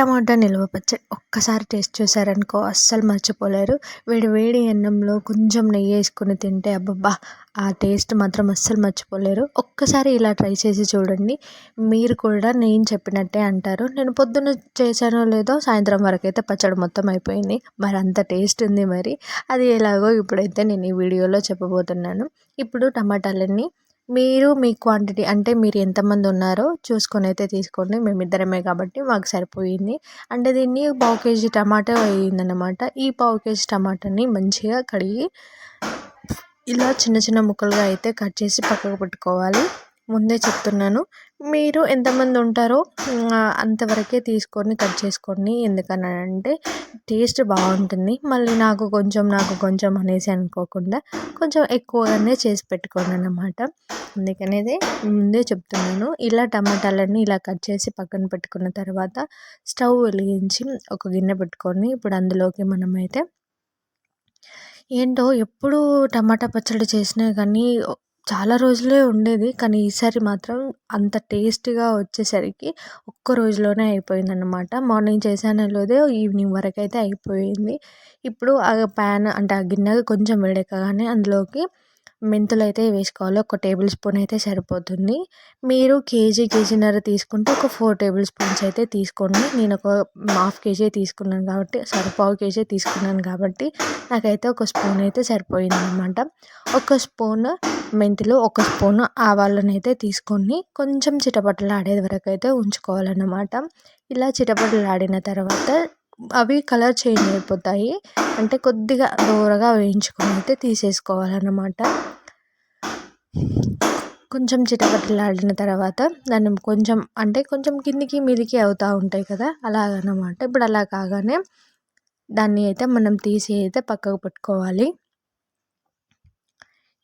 టమాటా నిల్వ పచ్చడి ఒక్కసారి టేస్ట్ చేశారనుకో అస్సలు మర్చిపోలేరు. వేడి వేడి అన్నంలో కొంచెం నెయ్యి వేసుకొని తింటే అబ్బబ్బా ఆ టేస్ట్ మాత్రం అస్సలు మర్చిపోలేరు. ఒక్కసారి ఇలా ట్రై చేసి చూడండి. మీరు కూడా నేను చెప్పినట్టే అంటారు. నేను పొద్దున్న చేశానో లేదో సాయంత్రం వరకు అయితే పచ్చడి మొత్తం అయిపోయింది. మరి అంత టేస్ట్ ఉంది మరి. అది ఎలాగో ఇప్పుడైతే నేను ఈ వీడియోలో చెప్పబోతున్నాను. ఇప్పుడు టమాటాలన్నీ మీరు మీ క్వాంటిటీ అంటే మీరు ఎంతమంది ఉన్నారో చూసుకొని అయితే తీసుకోండి. మేమిద్దరమే కాబట్టి మాకు సరిపోయింది. అంటే దీన్ని పావు కేజీ టమాటా అయిందన్నమాట ఈ పావు కేజీ టమాటాని మంచిగా కడిగి ఇలా చిన్న చిన్న ముక్కలుగా అయితే కట్ చేసి పక్కకు పెట్టుకోవాలి. ముందే చెప్తున్నాను. మీరు ఎంతమంది ఉంటారో అంతవరకే తీసుకొని కట్ చేసుకోండి. ఎందుకనంటే టేస్ట్ బాగుంటుంది. మళ్ళీ నాకు కొంచెం నాకు కొంచెం అనేసి అనుకోకుండా కొంచెం ఎక్కువగానే చేసి పెట్టుకోండి అన్నమాట అందుకనేది ముందే చెప్తున్నాను. ఇలా టమాటాలన్నీ ఇలా కట్ చేసి పక్కన పెట్టుకున్న తర్వాత స్టవ్ వెలిగించి ఒక గిన్నె పెట్టుకొని ఇప్పుడు అందులోకి మనమైతే ఏంటో ఎప్పుడు టమాటా పచ్చడి చేసినా కానీ చాలా రోజులే ఉండేది. కానీ ఈసారి మాత్రం అంత టేస్టీగా వచ్చేసరికి ఒక్క రోజులోనే అయిపోయింది అనమాట మార్నింగ్ చేశానో లేదో ఈవినింగ్ వరకు అయితే అయిపోయింది. ఇప్పుడు ఆ ప్యాన్ అంటే ఆ గిన్నె కొంచెం వేడెక్కగానే అందులోకి మెంతులు అయితే వేసుకోవాలి. ఒక టేబుల్ స్పూన్ అయితే సరిపోతుంది. మీరు కేజీ కేజీన్నర తీసుకుంటే ఒక ఫోర్ టేబుల్ స్పూన్స్ అయితే తీసుకోండి. నేను ఒక హాఫ్ కేజీ తీసుకున్నాను కాబట్టి సారీ పావు కేజీ తీసుకున్నాను కాబట్టి నాకైతే ఒక స్పూన్ అయితే సరిపోయింది అనమాట ఒక స్పూన్ మెంతులు ఒక స్పూన్ ఆవాలను అయితే తీసుకొని కొంచెం చిటపటలు ఆడే వరకు అయితే ఉంచుకోవాలన్నమాట. ఇలా చిటపటలు ఆడిన తర్వాత అవి కలర్ చేంజ్ అయిపోతాయి. అంటే కొద్దిగా దూరగా వేయించుకొని అయితే తీసేసుకోవాలన్నమాట. కొంచెం చిటపటలాడిన తర్వాత దాన్ని కొంచెం అంటే కొంచెం కిందికి మీదికి అవుతూ ఉంటాయి కదా అలాగనమాట ఇప్పుడు అలా కాగానే దాన్ని అయితే మనం తీసి అయితే పక్కకు పెట్టుకోవాలి.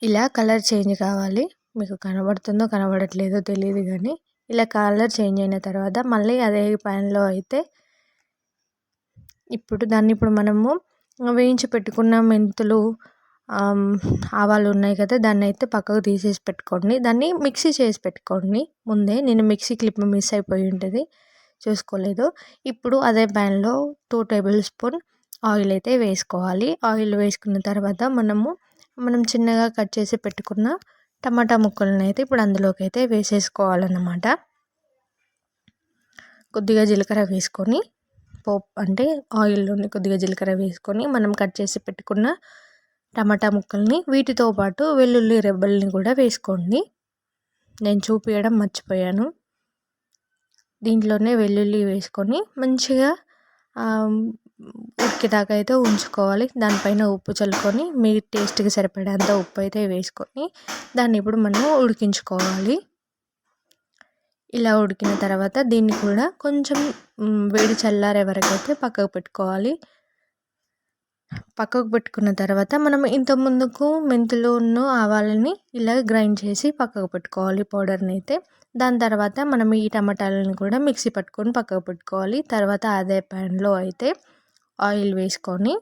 ఇలా కలర్ చేంజ్ కావాలి. మీకు కనబడుతుందో కనబడట్లేదో తెలియదు కానీ ఇలా కలర్ చేంజ్ అయిన తర్వాత మళ్ళీ అదే ప్యాన్లో అయితే ఇప్పుడు దాన్ని ఇప్పుడు మనము వేయించి పెట్టుకున్న మెంతులు ఆవాలు ఉన్నాయి కదా దాన్ని అయితే పక్కకు తీసేసి పెట్టుకోండి. దాన్ని మిక్సీ చేసి పెట్టుకోండి. ముందే నేను మిక్సీ క్లిప్ మిస్ అయిపోయి ఉంటుంది. చూసుకోలేదు. ఇప్పుడు అదే ప్యాన్లో టూ టేబుల్ స్పూన్ ఆయిల్ అయితే వేసుకోవాలి. ఆయిల్ వేసుకున్న తర్వాత మనము మనం చిన్నగా కట్ చేసి పెట్టుకున్న టమాటా ముక్కలను అయితే ఇప్పుడు అందులోకి అయితే వేసేసుకోవాలన్నమాట. కొద్దిగా జీలకర్ర వేసుకొని పోప్ అంటే ఆయిల్లోని కొద్దిగా జీలకర్ర వేసుకొని మనం కట్ చేసి పెట్టుకున్న టమాటా ముక్కల్ని వీటితో పాటు వెల్లుల్లి రెబ్బల్ని కూడా వేసుకోండి. నేను చూపించడం మర్చిపోయాను. దీంట్లోనే వెల్లుల్లి వేసుకొని మంచిగా ఉడికేదాకా అయితే ఉంచుకోవాలి. దానిపైన ఉప్పు చల్లుకొని మీ టేస్ట్కి సరిపడేంత ఉప్పు అయితే వేసుకొని దాన్ని ఇప్పుడు మనం ఉడికించుకోవాలి. ఇలా ఉడికిన తర్వాత దీన్ని కూడా కొంచెం వేడి చల్లారే వరకు అయితే పక్కకు పెట్టుకోవాలి. పక్కకు పెట్టుకున్న తర్వాత మనం ఇంత ముందుకు మెంతులు ఉన్న ఆవాలని ఇలా గ్రైండ్ చేసి పక్కకు పెట్టుకోవాలి పౌడర్ని అయితే. దాని తర్వాత మనం ఈ టమాటాలను కూడా మిక్సీ పట్టుకొని పక్కకు పెట్టుకోవాలి. తర్వాత అదే ప్యాన్లో అయితే ఆయిల్ వేసుకొని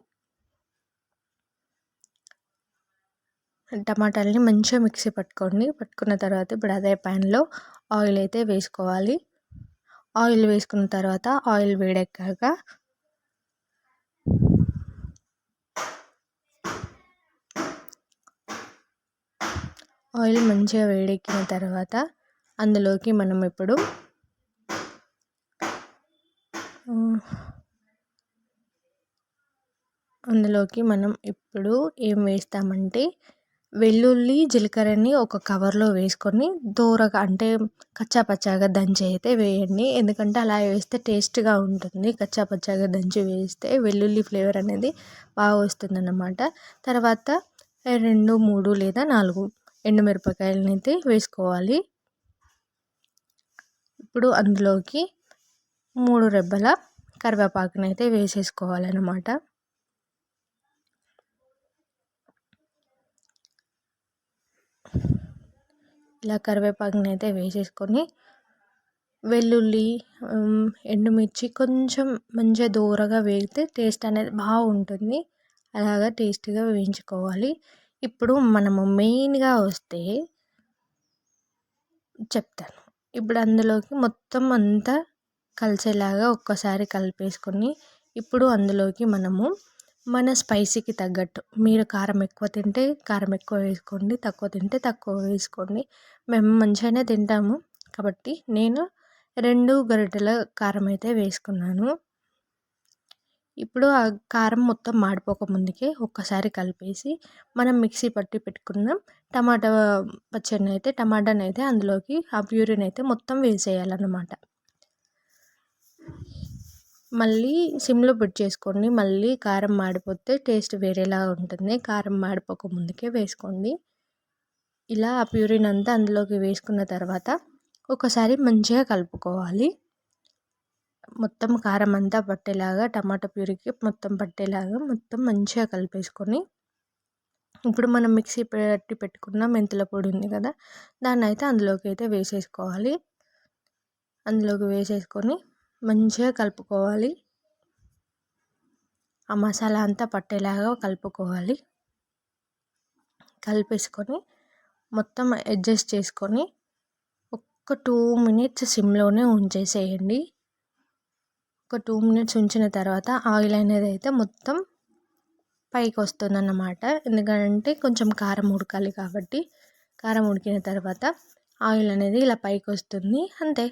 టమాటాలని మంచిగా మిక్సీ పట్టుకోండి పట్టుకున్న తర్వాత ఇప్పుడు అదే ప్యాన్లో ఆయిల్ అయితే వేసుకోవాలి. ఆయిల్ వేసుకున్న తర్వాత ఆయిల్ వేడెక్కాక ఆయిల్ మంచిగా వేడెక్కిన తర్వాత అందులోకి మనం ఇప్పుడు అందులోకి మనం ఇప్పుడు ఏం వేస్తామంటే వెల్లుల్లి జీలకర్రని ఒక కవర్లో వేసుకొని దోరగా అంటే కచ్చా పచ్చాగా దంచి అయితే వేయండి. ఎందుకంటే అలా వేస్తే టేస్ట్గా ఉంటుంది. కచ్చా పచ్చాగా దంచి వేస్తే వెల్లుల్లి ఫ్లేవర్ అనేది బాగా వస్తుంది అన్నమాట తర్వాత రెండు మూడు లేదా నాలుగు ఎండుమిరపకాయలని అయితే వేసుకోవాలి. ఇప్పుడు అందులోకి మూడు రెబ్బల కరివేపాకునైతే వేసేసుకోవాలన్నమాట. ఇలా కరివేపాకుని అయితే వేసేసుకొని వెల్లుల్లి ఎండుమిర్చి కొంచెం మంచిగా దోరగా వేగితే టేస్ట్ అనేది బాగుంటుంది. అలాగా టేస్టీగా వేయించుకోవాలి. ఇప్పుడు మనము మెయిన్గా వస్తే చెప్తాను. ఇప్పుడు అందులోకి మొత్తం అంతా కలిసేలాగా ఒక్కసారి కలిపేసుకొని ఇప్పుడు అందులోకి మనము మన స్పైసీకి తగ్గట్టు. మీరు కారం ఎక్కువ తింటే కారం ఎక్కువ వేసుకోండి తక్కువ తింటే తక్కువ వేసుకోండి. మేము మంచిగానే తింటాము. కాబట్టి నేను రెండు గరిటెల కారం అయితే వేసుకున్నాను. ఇప్పుడు ఆ కారం మొత్తం మాడిపోక ముందుకే ఒక్కసారి కలిపేసి మనం మిక్సీ పట్టి పెట్టుకున్నాం. టమాటా పచ్చడిని అయితే టమాటాని అయితే అందులోకి ఆ ప్యూరిని అయితే మొత్తం వేసేయాలన్నమాట. మళ్ళీ సిమ్లో పెట్టి చేసుకోండి. మళ్ళీ కారం మాడిపోతే టేస్ట్ వేరేలా ఉంటుంది. కారం మాడిపోక ముందుకే వేసుకోండి. ఇలా ఆ ప్యూరిన్ అంతా అందులోకి వేసుకున్న తర్వాత ఒకసారి మంచిగా కలుపుకోవాలి. మొత్తం కారం అంతా పట్టేలాగా టమాటా ప్యూరీకి మొత్తం పట్టేలాగా మొత్తం మంచిగా కలిపేసుకొని ఇప్పుడు మనం మిక్సీ పెట్టి పెట్టుకున్న మెంతుల పొడి ఉంది కదా దాన్ని అయితే అందులోకి అయితే వేసేసుకోవాలి. అందులోకి వేసేసుకొని మంచిగా కలుపుకోవాలి. ఆ మసాలా అంతా పట్టేలాగా కలుపుకోవాలి. కలిపేసుకొని మొత్తం అడ్జస్ట్ చేసుకొని ఒక్క టూ మినిట్స్ సిమ్లోనే ఉంచేసేయండి. ఒక టూ మినిట్స్ ఉంచిన తర్వాత ఆయిల్ అనేది అయితే మొత్తం పైకి వస్తుంది అన్నమాట ఎందుకంటే కొంచెం కారం ఉడకాలి కాబట్టి కారం ఉడికిన తర్వాత ఆయిల్ అనేది ఇలా పైకి వస్తుంది. అంతే.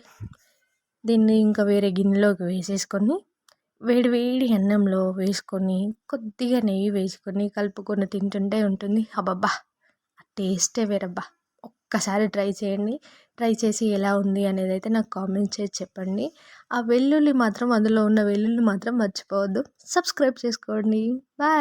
దీన్ని ఇంకా వేరే గిన్నెలోకి వేసేసుకొని వేడివేడి అన్నంలో వేసుకొని కొద్దిగా నెయ్యి వేసుకొని కలుపుకొని తింటుంటే ఉంటుంది. అబ్బబ్బా! ఆ టేస్టే వేరబ్బా! ఒక్కసారి ట్రై చేయండి. ట్రై చేసి ఎలా ఉంది అనేది అయితే నాకు కామెంట్ చేసి చెప్పండి. ఆ వెల్లుల్లి మాత్రం అందులో ఉన్న వెల్లుల్లి మాత్రం మర్చిపోవద్దు. సబ్స్క్రైబ్ చేసుకోండి. బాయ్!